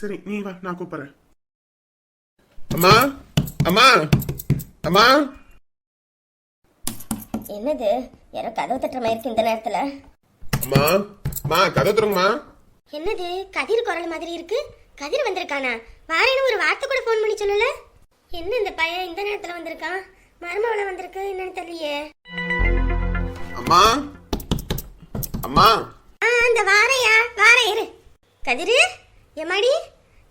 சரி நீ வா நான் கூப்பிடுறேன். அம்மா அம்மா அம்மா. என்னது? யாரோ கதவு தட்டுற மாதிரி இருக்கு இந்த நேரத்துல. அம்மா அம்மா கதை தருங்கம்மா என்னது? கதிர் குரல் மாதிரி இருக்கு. கதிர் வந்திருக்கானா? வாரேன்னு ஒரு வார்த்தை கூட ஃபோன் பண்ணி சொல்லல. என்ன இந்த பையன்? இந்த நேரத்துல வந்திருக்கான். மருமவள வந்திருக்கு என்னன்னு தெரியலையே. அம்மா அம்மா. ஆ அந்த வாரையா? வார இரு. கதிரு எம்மாடி?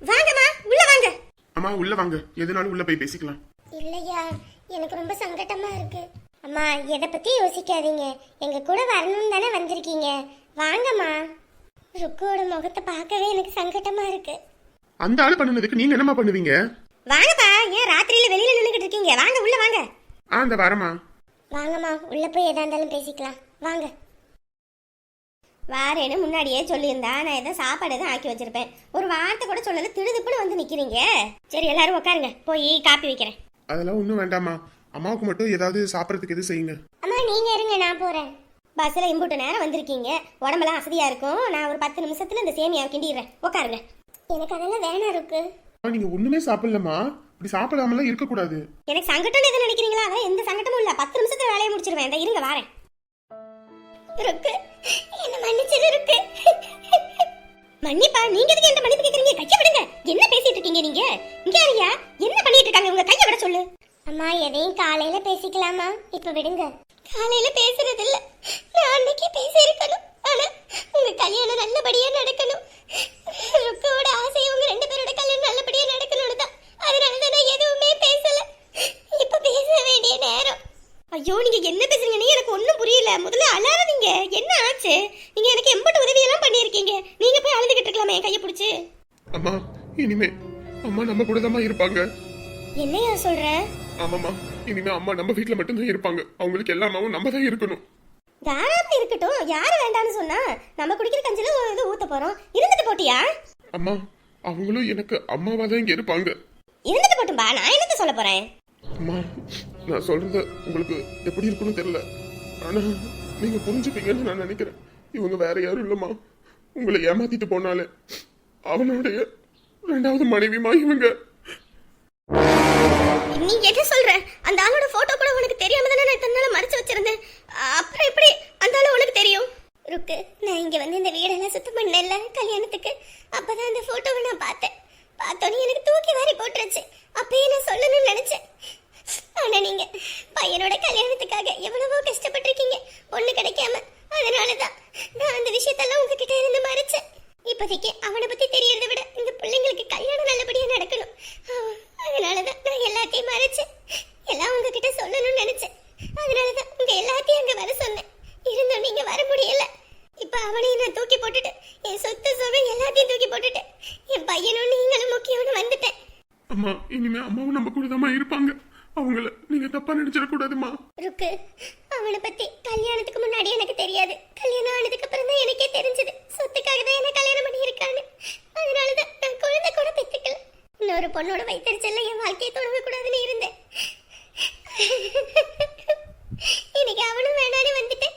வாங்கம்மா உள்ள வாங்க. அம்மா உள்ள வாங்க. எதுனாலும் உள்ள போய் பேசிக்கலாம். இல்லையா? எனக்கு ரொம்ப சங்கட்டமா இருக்கு. அம்மா எதை பத்தி யோசிக்காதீங்க. எங்க கூட வரணும்னு தானே வந்திருக்கீங்க. வாங்கம்மா. ருக்கோட முகத்தை பார்க்கவே எனக்கு சங்கட்டமா இருக்கு. அந்த ஆளு பண்ணுனதுக்கு நீங்க என்னம்மா பண்ணுவீங்க? வாங்கப்பா ஏன் ராத்திரியில வெளியில நின்னுகிட்டு இருக்கீங்க? வாங்க உள்ள வாங்க. ஆ இந்த வரமா வாங்கம்மா உள்ள போய் எதா இருந்தாலும் பேசிக்கலாம். வாங்க. வாரேன்னு முன்னாடியே சொல்லியிருந்தா நான் ஏதோ சாப்பாடு எதுவும் ஆக்கி வச்சிருப்பேன். ஒரு வார்த்தை கூட சொல்லல திடுதிப்புன்னு வந்து நிக்கிறீங்க. சரி எல்லாரும் உட்காருங்க போய் காப்பி வைக்கிறேன். அதெல்லாம் ஒன்றும் வேண்டாம்மா. அம்மாவுக்கு மட்டும் ஏதாவது சாப்பிட்றதுக்கு எது செய்யுங்க. அம்மா நீங்க இருங்க நான் போறேன். பஸ்ல இம்புட்டு நேரம் வந்திருக்கீங்க. உடம்பெல்லாம் அசதியா இருக்கும். நான் ஒரு பத்து நிமிஷத்துல இந்த சேமியா கிண்டிடுறேன். உட்காருங்க எனக்கு அதெல்லாம் வேணாம் இருக்கு நீங்க ஒண்ணுமே சாப்பிடலம்மா. இப்படி சாப்பிடாமலாம் இருக்கக்கூடாது. எனக்கு சங்கட்டம் எதுவும் நினைக்கிறீங்களா? எந்த சங்கட்டமும் இல்ல. பத்து நிமிஷத்துல வேலையை முடிச்சிருவேன். இருங்க வாரேன். இருக்கு. என்ன மன்னிச்சிரு இருக்கு. மன்னிப்பா நீங்க எதுக்கு என்ன மன்னிப்பு கேக்குறீங்க? கைய விடுங்க. என்ன பேசிட்டு இருக்கீங்க நீங்க? இங்க யாரியா என்ன பண்ணிட்டு இருக்காங்க? உங்க கைய விட சொல்லு. அம்மா எதையும் காலையில பேசிக்கலாமா? இப்ப விடுங்க. காலையில பேசுறது இல்ல நான் அன்னைக்கு பேசியிருக்கணும். ஆனா உங்க கல்யாணம் நல்லபடியா நடக்கணும். ருக்கோட ஆசை உங்க ரெண்டு பேரோட கல்யாணம் நல்லபடியா நடக்கணும்னு தான். அதனால தான் நான் எதுவுமே பேசல. இப்ப பேச வேண்டிய நேரம். ஐயோ நீங்க என்ன பேசுறீங்கன்னு எனக்கு ஒண்ணும் புரியல. முதல்ல அழாதீங்க. என்ன ஆச்சு? நீங்க எனக்கு எம்பட்டு உதவி எல்லாம் பண்ணிருக்கீங்க நீங்க போய் அழுதுகிட்டு இருக்கலாமே என் கைய பிடிச்சு. அம்மா இனிமே அம்மா நம்ம கூட தான் இருப்பாங்க. என்னையா சொல்ற? ஆமாம்மா இனிமே அம்மா நம்ம வீட்ல மட்டும்தான் இருப்பாங்க. அவங்களுக்கு எல்லா அம்மாவும் நம்ம தான் இருக்கணும். தாராளமா இருக்கட்டும். யாரு வேண்டாம்னு சொன்னா நம்ம குடிக்கிற கஞ்சில ஒரு இது ஊத்த போறோம். இருந்துட்டு போட்டியா? அம்மா அவங்களும் எனக்கு அம்மாவா தான் இங்க இருப்பாங்க. இருந்துட்டு போட்டும்பா. நான் என்னத்த சொல்ல போறேன்? அம்மா நான் சொல்றது உங்களுக்கு எப்படி இருக்குன்னு தெரியல. ஆனா நீங்க புரிஞ்சுப்பீங்கன்னு நான் நினைக்கிறேன். இவங்க வேற யாரும் இல்லம்மா. உங்களை ஏமாத்திட்டு போனாலே அவனுடைய ரெண்டாவது மனைவிமா இவங்க. நீ என்ன சொல்ற? அந்த ஆளோட போட்டோ கூட உனக்கு தெரியாம தானே நான் தன்னால மறைச்சு வச்சிருந்தேன். அப்புறம் எப்படி அந்த ஆளு உனக்கு தெரியும்? ருக்கு நான் இங்க வந்து இந்த வீடெல்லாம் சுத்தம் பண்ணல கல்யாணத்துக்கு. அப்பதான் அந்த போட்டோவை நான் பார்த்தேன். பார்த்தோன்னே எனக்கு தூக்கி வாரி போட்டுருச்சு. அப்பயே நான் சொல்லணும்னு நினைச்சேன். ஆனா நீங்க பையனோட கல்யாணத்துக்காக எவ்வளவோ கஷ்டப்பட்டிருக்கீங்க. ஒண்ணு கிடைக்காம. அதனாலதான் நான் அந்த விஷயத்தெல்லாம் உங்ககிட்ட இருந்து மறைச்சேன். இப்போதைக்கு அவனை பத்தி தெரியறதை விட இந்த பிள்ளைங்களுக்கு கல்யாணம் நல்லபடியா நடக்கணும் ஆ, அதனாலதான் நான் எல்லாத்தையும் மறைச்சேன் எல்லாம் உங்ககிட்ட சொல்லணும்னு நினைச்சேன் அதனாலதான் உங்க எல்லாத்தையும் அங்க வர சொன்னேன் இருந்தும் நீங்க வர முடியல இப்ப அவனையும் நான் தூக்கி போட்டுட்டு என் சொத்து சுகம் எல்லாத்தையும் தூக்கி போட்டுட்டு என் பையனும் நீங்களும் முக்கியம்னு வந்துட்டேன் அம்மா இனிமே அம்மாவும் நம்ம கூட தான் இருப்பாங்க அவங்கள நீங்க தப்பா நினைச்சிடக்கூடாதுமா ருக்கு அவனை பத்தி கல்யாணத்துக்கு முன்னாடி எனக்கு தெரியாது கல்யாணம் ஆனதுக்கு அப்புறம் தான் எனக்கே தெரிஞ்சது சொத்துக்காக தான் என்ன கல்யாணம் பண்ணி இருக்கான்னு அதனாலதான் நான் குழந்தை கூட பெத்துக்கல ஒரு பொண்ணோட வைத்தறிச்சல்ல என் வாழ்க்கையை தொடங்க கூடாதுன்னு இருந்தேன். இன்னைக்கு அவனும் வேணான்னு வந்துட்டேன்.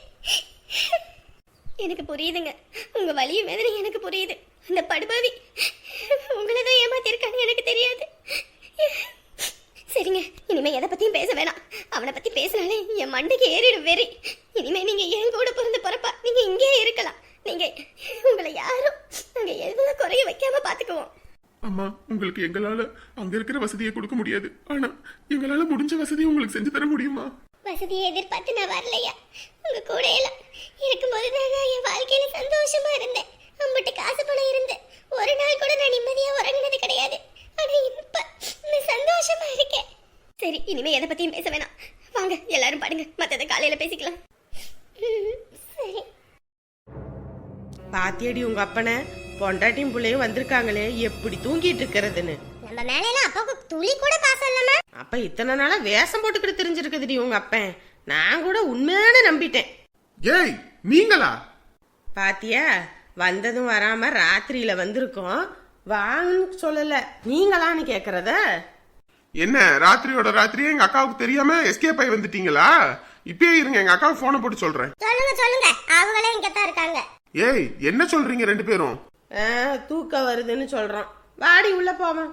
எனக்கு புரியுதுங்க. உங்க வலியும் வேதனை எனக்கு புரியுது. அந்த படுபாவி உங்களை தான் ஏமாத்திருக்காங்க எனக்கு தெரியாது. சரிங்க இனிமே எதை பத்தியும் பேச வேணாம். அவனை பத்தி பேசினாலே என் மண்டைக்கு ஏறிடும் வெறி. இனிமே நீங்க என் கூட பிறந்து பிறப்பா நீங்க இங்கேயே இருக்கலாம். நீங்க உங்களை யாரும் நாங்க எதுவும் குறைய வைக்காம பாத்துக்குவோம். அம்மா உங்களுக்கு எங்களால அங்க இருக்கிற வசதியை கொடுக்க முடியாது. ஆனா எங்களால முடிஞ்ச வசதியை உங்களுக்கு செஞ்சு தர முடியுமா? வசதியை எதிர்பார்த்து நான் வரலையா? உங்க கூட எல்லாம் இருக்கும்போது தான் நான் என் வாழ்க்கையில சந்தோஷமா இருந்தேன். அம்பிட்டு காசு பணம் இருந்து ஒரு நாள் கூட நான் நிம்மதியா உறங்கினது கிடையாது. ஆனா இப்ப நான் சந்தோஷமா இருக்கேன். சரி இனிமே எதை பத்தியும் பேச வேணாம். வாங்க எல்லாரும் பாடுங்க. மத்தத காலையில பேசிக்கலாம். சரி. பாத்தியடி உங்க அப்பனை. பொண்டாட்டியும் பிள்ளையும் வந்திருக்காங்களே எப்படி தூங்கிட்டு இருக்கிறதுன்னு? நம்ம மேல அப்பாவுக்கு துளி கூட பாசம் இல்லமா அப்ப இத்தனை நாளா வேஷம் போட்டுக்கிட்டு தெரிஞ்சிருக்குதுடி உங்க அப்பன். நான் கூட உண்மையான நம்பிட்டேன். ஏய் நீங்களா? பாத்தியா வந்ததும் வராம ராத்திரியில வந்திருக்கோம். வாங்கன்னு சொல்லல. நீங்களான்னு கேக்குறத? என்ன ராத்திரியோட ராத்திரியே எங்க அக்காவுக்கு தெரியாம எஸ்கேப் ஆகி வந்துட்டீங்களா? இப்பயே இருங்க எங்க அக்காவுக்கு போனை போட்டு சொல்றேன். சொல்லுங்க சொல்லுங்க. அவங்களே இங்க தான் இருக்காங்க. ஏய் என்ன சொல்றீங்க ரெண்டு பேரும்? தூக்கம் வருதுன்னு சொல்றான். வாடி உள்ள போவோம்.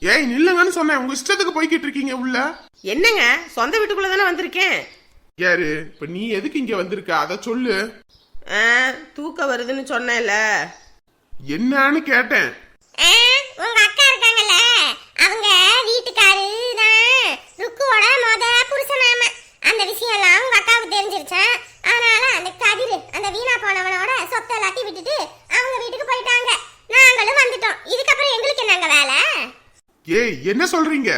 ஏய் நில்லுங்கன்னு சொன்னேன். உங்க இஷ்டத்துக்கு போய்கிட்டு இருக்கீங்க உள்ள. என்னங்க? சொந்த வீட்டுக்குள்ள தானே வந்திருக்கேன். யாரு? இப்ப நீ எதுக்கு இங்க வந்திருக்க? அத சொல்லு. ஆ, தூக்கம் வருதுன்னு சொன்னேன்ல. என்னன்னு கேட்டேன். உங்க அக்கா இருக்காங்கல்ல? அவங்க வீட்டுக்காரு தான். ருக்குவோட மொத புருஷனாம அந்த விஷயம் எல்லாம் உங்க அக்காவுக்கு தெரிஞ்சிருச்சான் அதனால அந்த கதிர் அந்த வீணா போனவனோட சொத்தை எல்லாத்தையும் விட்டுட்டு அவங்க வீட்டுக்கு போயிட்டாங்க நாங்களும் வந்துட்டோம் இதுக்கப்புறம் எங்களுக்கு என்னங்க வேலை ஏய் என்ன சொல்றீங்க?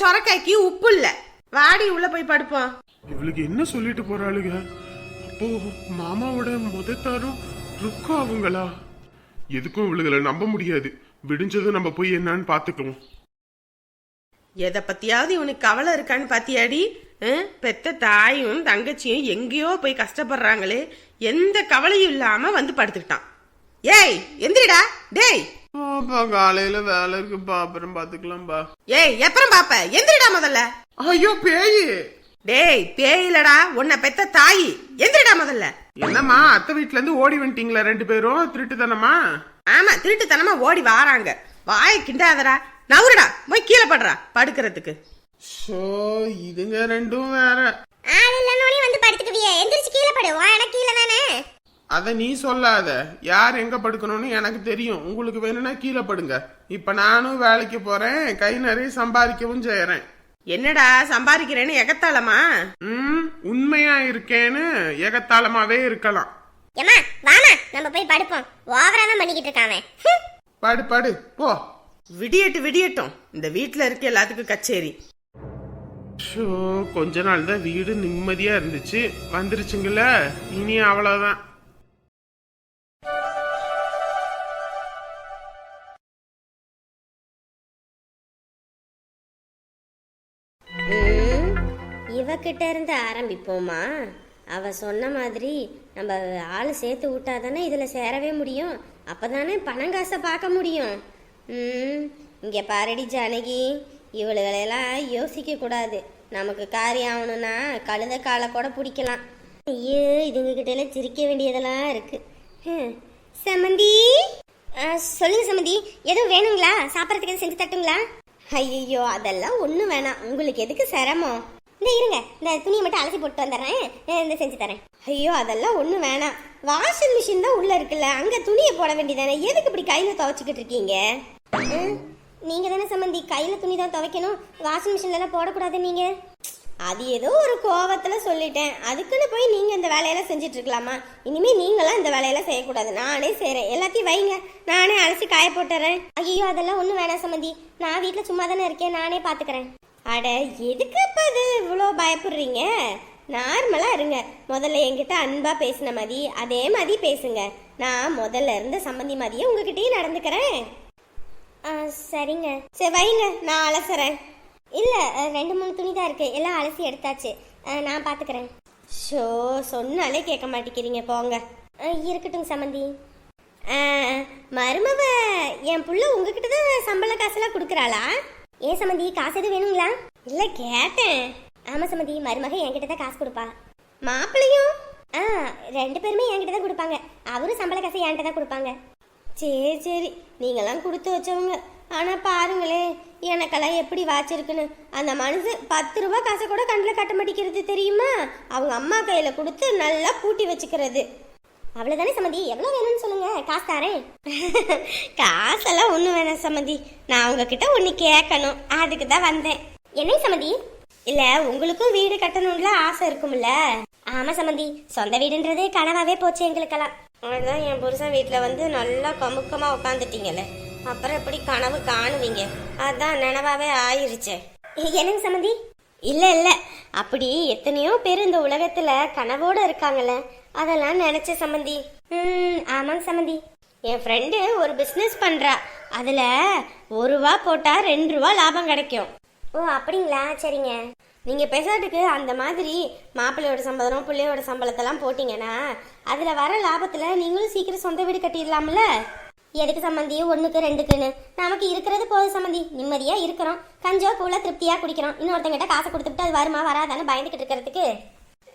சொரக்காய்க்கு உப்பு இல்ல. வாடி உள்ள போய் படுப்போம் இவளுக்கு என்ன சொல்லிட்டு போறாளுங்க அப்போ மாமாவோட முத தாரும் ருக்கு அவங்களா? எதுக்கும் இவளுகளை நம்ப முடியாது. விடிஞ்சதும் நம்ம போய் என்னன்னு பாத்துக்குவோம் எதை பத்தியாவது இவனுக்கு கவலை இருக்கான்னு பாத்தியாடி? பெத்த தாயும் தங்கச்சியும் எங்கேயோ போய் கஷ்டப்படுறாங்களே. எந்த கவலையும் இல்லாம வந்து படுத்துக்கிட்டான். ஏய் எந்திரிடா. டேய் காலையில வேலை இருக்குப்பா அப்புறம் பாத்துக்கலாம்பா ஏய் எப்பறம் பாப்ப? எந்திரிடா முதல்ல. ஐயோ பேயி. டேய் பேயிலடா. உன்னை பெத்த தாயி. எந்திரிடா முதல்ல. என்னம்மா அத்தை வீட்ல இருந்து ஓடி வந்துட்டீங்களா ரெண்டு பேரும்? திருட்டுத்தனமா? ஆமா திருட்டுத்தனமா ஓடி வாராங்க. வாயை கிண்டாதடா. நவுருடா. போய் கீழே படுறா படுக்கிறதுக்கு. ஷோ இதுங்க ரெண்டும் வேற. ஆள் இல்லைன்னு வந்து படுத்துக்குவியே. எந்திரிச்சு கீழே படு. உன் இடம் கீழே தானே? அத நீ சொல்லாத. யார் எங்க படுக்கணும்னு எனக்கு தெரியும். உங்களுக்கு வேணும்னா கீழே படுங்க. இப்ப நானும் வேலைக்கு போறேன். கை நிறைய சம்பாதிக்கவும் செய்யறேன் என்னடா சம்பாதிக்கிறேன்னு எகத்தாளமா? ம் உண்மையா இருக்கேன்னு ஏகத்தாளமாவே இருக்கலாம். ஏமா வாமா நம்ம போய் படுப்போம். ஓவரா தான் பண்ணிக்கிட்டு இருக்கான் ஹம். படு படு போ. விடியட்டு விடியட்டும். இந்த வீட்ல இருக்க எல்லாத்துக்கும் கச்சேரி. ஷோ கொஞ்ச நாள் தான் வீடு நிம்மதியா இருந்துச்சு. வந்துருச்சுங்கள. இனி அவ்வளவுதான். அவகிட்ட இருந்து ஆரம்பிப்போமா? அவ சொன்ன மாதிரி நம்ம ஆள் சேர்த்து விட்டா தானே இதில் சேரவே முடியும். அப்பதானே பணம் காசை பார்க்க முடியும். ம் இங்கே பாரடி ஜானகி. இவளுகளெல்லாம் யோசிக்க கூடாது. நமக்கு காரியம் ஆகணும்னா கழுத காலை கூட பிடிக்கலாம். ஐயோ இதுங்க கிட்ட எல்லாம் சிரிக்க வேண்டியதெல்லாம் இருக்கு. சமந்தி? ஆ, சொல்லுங்க சமந்தி. எதுவும் வேணுங்களா? சாப்பிட்றதுக்கு எதுவும் செஞ்சு தட்டுங்களா ஐயோ அதெல்லாம் ஒன்றும் வேணாம். உங்களுக்கு எதுக்கு சிரமம்? இந்த இருங்க இந்த துணியை மட்டும் அலசி போட்டு வந்துடுறேன். இந்த செஞ்சு தரேன். ஐயோ அதெல்லாம் ஒன்றும் வேணாம். வாஷிங் மிஷின் தான் உள்ளே இருக்குல்ல அங்கே துணியை போட வேண்டியதானே எதுக்கு இப்படி கையில் துவைச்சிக்கிட்டு இருக்கீங்க? ம், நீங்க தானே சம்மந்தி கையில் துணி தான் துவைக்கணும். வாஷிங் மிஷின்லலாம் போடக்கூடாது நீங்கள் அது ஏதோ ஒரு கோவத்துல சொல்லிட்டேன். அதுக்குன்னு போய் நீங்க இந்த வேலையெல்லாம் செஞ்சுட்டு இருக்கலாமா? இனிமே நீங்களாம் இந்த வேலையெல்லாம் செய்யக்கூடாது. நானே செய்கிறேன் எல்லாத்தையும் வைங்க. நானே அலசி காய போட்டுறேன். ஐயோ அதெல்லாம் ஒன்றும் வேணாம் சம்மந்தி நான் வீட்டில் சும்மா தானே இருக்கேன். நானே பார்த்துக்கிறேன் அட எதுக்கு அப்போ அது இவ்வளோ பயப்படுறீங்க? நார்மலாக இருங்க. முதல்ல என்கிட்ட அன்பாக பேசின மாதிரி அதே மாதிரி பேசுங்க. நான் முதல்ல இருந்த சம்மந்தி மாதிரியே உங்ககிட்டயே நடந்துக்கிறேன். ஆ சரிங்க. சரி வைங்க. நான் அலசுறேன். இல்லை ரெண்டு மூணு துணி தான் இருக்கு. எல்லாம் அலசி எடுத்தாச்சு. நான் பார்த்துக்கிறேன் ஷோ சொன்னாலே கேட்க மாட்டேங்கிறீங்க. போங்க. ஆ, இருக்கட்டும் சம்மந்தி மருமவ என் புள்ள உங்ககிட்ட தான் சம்பள காசெல்லாம் கொடுக்குறாளா? ஏன் சம்மந்தி காசு எதுவும் வேணுங்களா? இல்லை கேட்டேன். ஆமாம் சம்மந்தி மருமக என்கிட்ட தான் காசு கொடுப்பா. மாப்பிள்ளையும்? ஆ ரெண்டு பேருமே என்கிட்ட தான் கொடுப்பாங்க. அவரும் சம்பள காசு என்கிட்ட தான் கொடுப்பாங்க. சரி சரி. நீங்களாம் கொடுத்து வச்சவங்க. ஆனால் பாருங்களே எனக்கெல்லாம் எப்படி வாச்சிருக்குன்னு அந்த மனுஷன் பத்து ரூபா காசை கூட கண்ணில் கட்ட மாட்டேங்கிறது தெரியுமா? அவங்க அம்மா கையில் கொடுத்து நல்லா பூட்டி வச்சுக்கிறது. அவ்வளோதானே சம்மதி எவ்வளோ வேணும்னு சொல்லுங்க. காசு தரேன். காசெல்லாம் ஒன்றும் வேணாம் சம்மதி நான் உங்ககிட்ட ஒன்று கேட்கணும். அதுக்கு தான் வந்தேன். என்ன சம்மதி இல்ல உங்களுக்கும் வீடு கட்டணும்ல ஆசை இருக்கும்ல? ஆமா சம்மந்தி சொந்த வீடுன்றதே கனவாவே போச்சு எங்களுக்கெல்லாம். அதுதான் என் புருஷன் வீட்டில் வந்து நல்லா கமுக்கமா உட்காந்துட்டீங்கல்ல அப்புறம் எப்படி கனவு காணுவீங்க? அதான் நினவாவே ஆயிருச்சு. என்னங்க சம்மந்தி இல்ல இல்ல. அப்படி எத்தனையோ பேர் இந்த உலகத்துல கனவோட இருக்காங்கல்ல. அதெல்லாம் நினைச்ச சம்மந்தி ம் ஆமாங்க சம்மந்தி என் ஃப்ரெண்டு ஒரு பிஸ்னஸ் பண்ணுறா அதில் ஒரு ரூபா போட்டால் ரெண்டு ரூபா லாபம் கிடைக்கும். ஓ அப்படிங்களா? சரிங்க. நீங்கள் பேசாட்டுக்கு அந்த மாதிரி மாப்பிள்ளையோட சம்பளம் பிள்ளையோட சம்பளத்தெல்லாம் போட்டிங்கன்னா அதில் வர லாபத்தில் நீங்களும் சீக்கிரம் சொந்த வீடு கட்டிடலாம்ல? எதுக்கு சம்மந்தி ஒன்றுக்கு ரெண்டுக்குன்னு. நமக்கு இருக்கிறது போதும் சம்மந்தி நிம்மதியாக இருக்கிறோம். கஞ்சோ கூல திருப்தியாக குடிக்கிறோம். இன்னொருத்தங்கிட்ட காசை கொடுத்துட்டு அது வருமா வராதான்னு பயந்துகிட்டு இருக்கிறதுக்கு.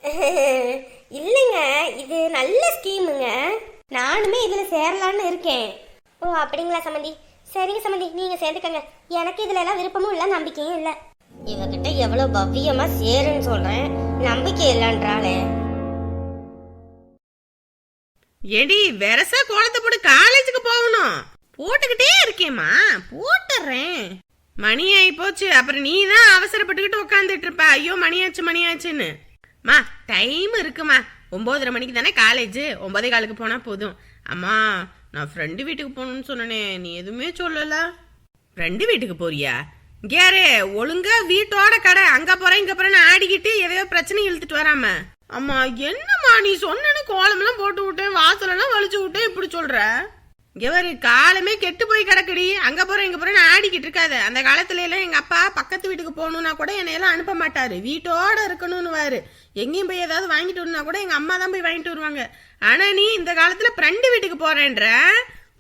இல்லைங்க இது நல்ல ஸ்கீமுங்க. நானுமே இதுல சேரலான்னு இருக்கேன். ஓ அப்படிங்களா சம்மந்தி சரிங்க சம்மந்தி நீங்க சேர்ந்துக்கங்க. எனக்கு இதுல எல்லாம் விருப்பமும் இல்ல நம்பிக்கையும் இல்ல. இவகிட்ட எவ்வளவு பவ்யமா சேருன்னு சொல்றேன். நம்பிக்கை இல்லைன்றாளே. ஏடி வெரசா கோலத்தை போட்டு காலேஜுக்கு போகணும். போட்டுக்கிட்டே இருக்கேம்மா போட்டுறேன். மணி ஆகி போச்சு அப்புறம் நீ தான் அவசரப்பட்டுக்கிட்டு உட்காந்துட்டு இருப்ப. ஐயோ மணியாச்சு மணியாச்சுன்னு மா டைம் இருக்குமா? ஒம்போதரை மணிக்கு தானே காலேஜ் ஒம்போதே காலுக்கு போனால் போதும். அம்மா நான் ஃப்ரெண்டு வீட்டுக்கு போகணும்னு சொன்னனே நீ எதுவுமே சொல்லலை. ஃப்ரெண்டு வீட்டுக்கு போறியா? கேரே ஒழுங்கா வீட்டோட கடை. அங்கே போகிறேன் இங்கே போகிறேன்னு ஆடிக்கிட்டு எதையோ பிரச்சனை இழுத்துட்டு வராம. அம்மா என்னம்மா நீ சொன்னேன்னு கோலம்லாம் போட்டு விட்டேன் வாசலெல்லாம் வலிச்சு விட்டேன் இப்படி சொல்கிற இங்க ஒரு காலமே கெட்டு போய் கிடக்குடி. அங்க போறேன் இங்க போறேன்னு ஆடிக்கிட்டு இருக்காது. அந்த காலத்துல எல்லாம் எங்க அப்பா பக்கத்து வீட்டுக்கு போகணும்னா கூட என்னையெல்லாம் அனுப்ப மாட்டாரு. வீட்டோட இருக்கணும்னு வாரு எங்கேயும் போய் ஏதாவது வாங்கிட்டு வரணும்னா கூட எங்க அம்மா தான் போய் வாங்கிட்டு வருவாங்க. ஆனா நீ இந்த காலத்துல ஃப்ரெண்டு வீட்டுக்கு போறேன்ற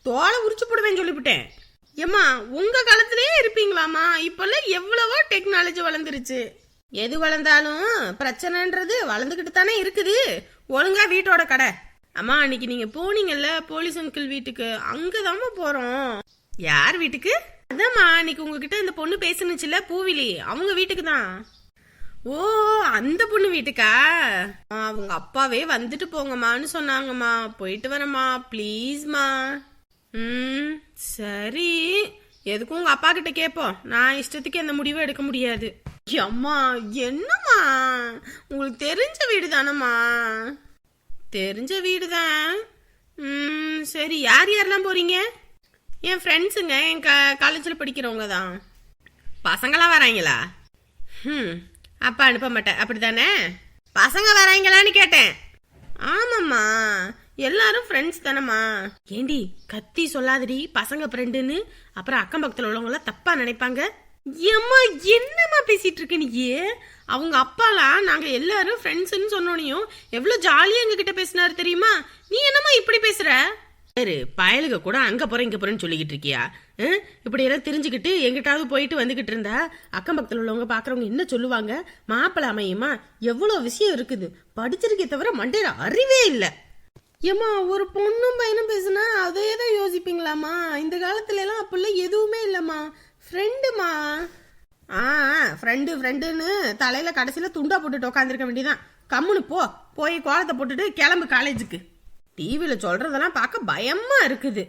தோலை உரிச்சு போடுவேன்னு சொல்லிவிட்டேன். ஏம்மா உங்க காலத்திலேயே இருப்பீங்களாமா இப்பெல்லாம் எவ்வளவோ டெக்னாலஜி வளர்ந்துருச்சு. எது வளர்ந்தாலும் பிரச்சனைன்றது வளர்ந்துக்கிட்டு தானே இருக்குது. ஒழுங்கா வீட்டோட கடை. அம்மா அன்னைக்கு நீங்க போனீங்கல்ல போலீஸ் அங்கிள் வீட்டுக்கு. அங்கதாம்மா போறோம். யார் வீட்டுக்கு? அதாம்மா அன்னைக்கு உங்ககிட்ட இந்த பொண்ணு பேசுனுச்சுல பூவிலி. அவங்க வீட்டுக்கு தான் ஓ அந்த பொண்ணு வீட்டுக்கா? அவங்க அப்பாவே வந்துட்டு போங்கம்மான்னு சொன்னாங்கம்மா. போயிட்டு வரேம்மா ப்ளீஸ்மா. ம் சரி. எதுக்கும் உங்க அப்பா கிட்ட கேட்போம் நான் இஷ்டத்துக்கு எந்த முடிவும் எடுக்க முடியாது. அம்மா என்னம்மா? உங்களுக்கு தெரிஞ்ச வீடு தானம்மா தெரிஞ்ச வீடு தான் சரி யார் யாரெல்லாம் போறீங்க? என் ஃப்ரெண்ட்ஸுங்க என் க காலேஜில் படிக்கிறவங்க தான் பசங்களாம் வராங்களா? ம் அப்பா அனுப்ப மாட்டேன். அப்படி தானே பசங்க வராங்களான்னு கேட்டேன். ஆமாம்மா எல்லாரும் ஃப்ரெண்ட்ஸ் தானம்மா. ஏண்டி கத்தி சொல்லாதடி பசங்க ஃப்ரெண்டுன்னு அப்புறம் அக்கம் பக்கத்தில் உள்ளவங்களாம் தப்பாக நினைப்பாங்க. ஏம்மா என்னம்மா பேசிட்டு இருக்க நீ அவங்க அப்பாலாம் நாங்க எல்லாரும் ஃப்ரெண்ட்ஸ்னு சொன்னோனையும் எவ்வளவு ஜாலியா எங்க கிட்ட பேசினாரு தெரியுமா? நீ என்னம்மா இப்படி பேசுற? சரி பயலுக கூட அங்க போறேன் இங்க போறேன்னு சொல்லிக்கிட்டு இருக்கியா? இப்படி எல்லாம் தெரிஞ்சுக்கிட்டு எங்கிட்டாவது போயிட்டு வந்துகிட்டு இருந்தா அக்கம் பக்கத்துல உள்ளவங்க பாக்குறவங்க என்ன சொல்லுவாங்க? மாப்பிள்ள அமையுமா? எவ்வளவு விஷயம் இருக்குது? படிச்சிருக்கே தவிர மண்டையில அறிவே இல்லை. ஏம்மா ஒரு பொண்ணும் பையனும் பேசுனா அதே தான் யோசிப்பீங்களாம்மா? இந்த காலத்துல எல்லாம் அப்படிலாம் எதுவுமே இல்லம்மா. ஃப்ரெண்டுமா ஆ ஃப்ரெண்டு ஃப்ரெண்டுன்னு தலையில் கடைசியில் துண்டா போட்டுட்டு உட்காந்துருக்க வேண்டியதான் கம்முனு போ. போய் கோலத்தை போட்டுட்டு கிளம்பு காலேஜுக்கு டிவியில் சொல்கிறதெல்லாம் பார்க்க பயமாக இருக்குது.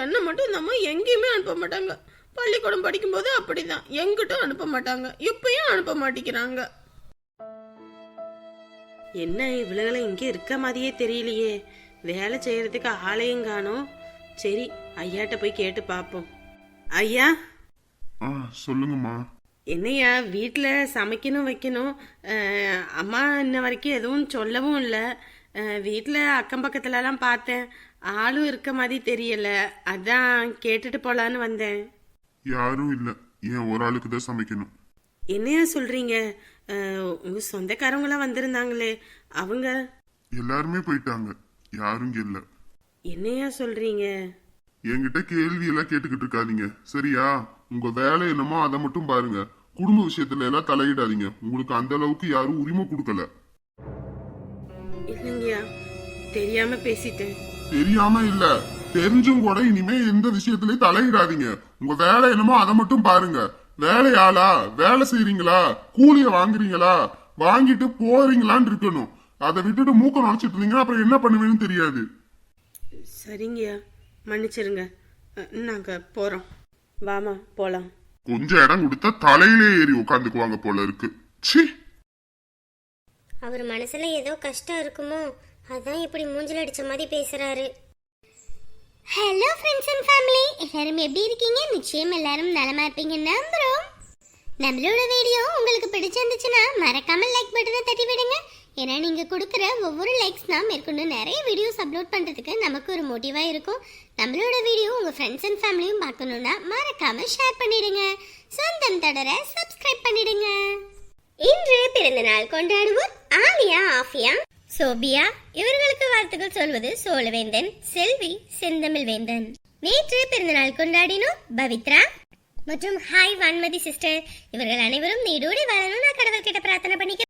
என்னை என்ன மட்டும் இந்த அம்மா எங்கேயுமே அனுப்ப மாட்டாங்க. பள்ளிக்கூடம் படிக்கும்போது அப்படிதான். எங்கிட்டும் அனுப்ப மாட்டாங்க. இப்பயும் அனுப்ப மாட்டேங்கிறாங்க. என்ன இவ்வளவுகளை இங்கே இருக்க மாதிரியே தெரியலையே. வேலை செய்யறதுக்கு ஆளையும் காணும். சரி ஐயாட்ட போய் கேட்டு பார்ப்போம். ஐயா. ஆ சொல்லுங்கம்மா. என்னையா வீட்டில் சமைக்கணும் வைக்கணும். அஹ், அம்மா இன்ன வரைக்கும் எதுவும் சொல்லவும் இல்லை. வீட்டில் அக்கம் பக்கத்துலலாம் பார்த்தேன். ஆளும் இருக்க மாதிரி தெரியல. அதான் கேட்டுட்டு போலான்னு வந்தேன். யாரும் இல்ல. ஏன் ஒரு ஆளுக்கு தான் சமைக்கணும். என்னையா சொல்றீங்க? அஹ், உங்க சொந்தக்காரவங்களாம் வந்திருந்தாங்களே. அவங்க? எல்லாருமே போயிட்டாங்க. யாரும் இங்க இல்ல. என்னையா சொல்றீங்க? என்கிட்ட கேள்வி எல்லாம் கேட்டுக்கிட்டு இருக்காதீங்க. சரியா? உங்க வேலை என்னமோ அதை மட்டும் பாருங்க. குடும்ப விஷயத்துல எல்லாம் தலையிடாதீங்க. உங்களுக்கு அந்த அளவுக்கு யாரும் உரிமை கொடுக்கல. இல்லைங்கய்யா. தெரியாம பேசிட்டேன். தெரியாம இல்ல. தெரிஞ்சும் கூட இனிமே எந்த விஷயத்திலயும் தலையிடாதீங்க. உங்க வேலை என்னமோ அதை மட்டும் பாருங்க. வேலையாளா? வேலை செய்றீங்களா? கூலிய வாங்குறீங்களா? வாங்கிட்டு போறீங்களான்னு இருக்கணும். அதை விட்டுட்டு மூக்க நுழைச்சிட்டு இருந்தீங்கன்னா அப்புறம் என்ன பண்ணுவேன்னு தெரியாது. சரிங்கய்யா. மன்னிச்சிருங்க. நாங்க போறோம். வாமா போலாம். கொஞ்சம் இடம் கொடுத்தா தலையிலே ஏறி உட்காந்துக்குவாங்க போல இருக்கு. ச்சீ! அவர் மனசுல ஏதோ கஷ்டம் இருக்குமோ அதான் இப்படி மூஞ்சில அடிச்ச மாதிரி பேசுறாரு. ஹலோ ஃப்ரெண்ட்ஸ் அண்ட் ஃபேமிலி எல்லாரும் எப்படி இருக்கீங்க? நிச்சயம் எல்லாரும் நலமா இருப்பீங்க நம்புறோம். நம்மளோட வீடியோ உங்களுக்கு பிடிச்சிருந்துச்சுன்னா மறக்காம லைக் பட்டனை தட்டி விடுங்க. ஏன்னா நீங்க கொடுக்குற ஒவ்வொரு லைக்ஸ் தான் மேற்கொண்டு நிறைய வீடியோஸ் அப்லோட் பண்றதுக்கு நமக்கு ஒரு மோட்டிவாக இருக்கும். நம்மளோட வீடியோ உங்க ஃப்ரெண்ட்ஸ் அண்ட் ஃபேமிலியும் பார்க்கணும்னா மறக்காம ஷேர் பண்ணிடுங்க. சொந்தம் தொடர சப்ஸ்கிரைப் பண்ணிடுங்க. இன்று பிறந்த நாள் கொண்டாடுவோர் ஆலியா ஆஃபியா. சோபியா இவர்களுக்கு வாழ்த்துக்கள் சொல்வது சோழவேந்தன் செல்வி செந்தமிழ் வேந்தன் நேற்று பிறந்தநாள் கொண்டாடினோம் பவித்ரா. மற்றும் ஹாய் வான்மதி சிஸ்டர். இவர்கள் அனைவரும் நீடோடி வாழணும். நான் கடவுள்கிட்ட பிரார்த்தனை பண்ணிக்க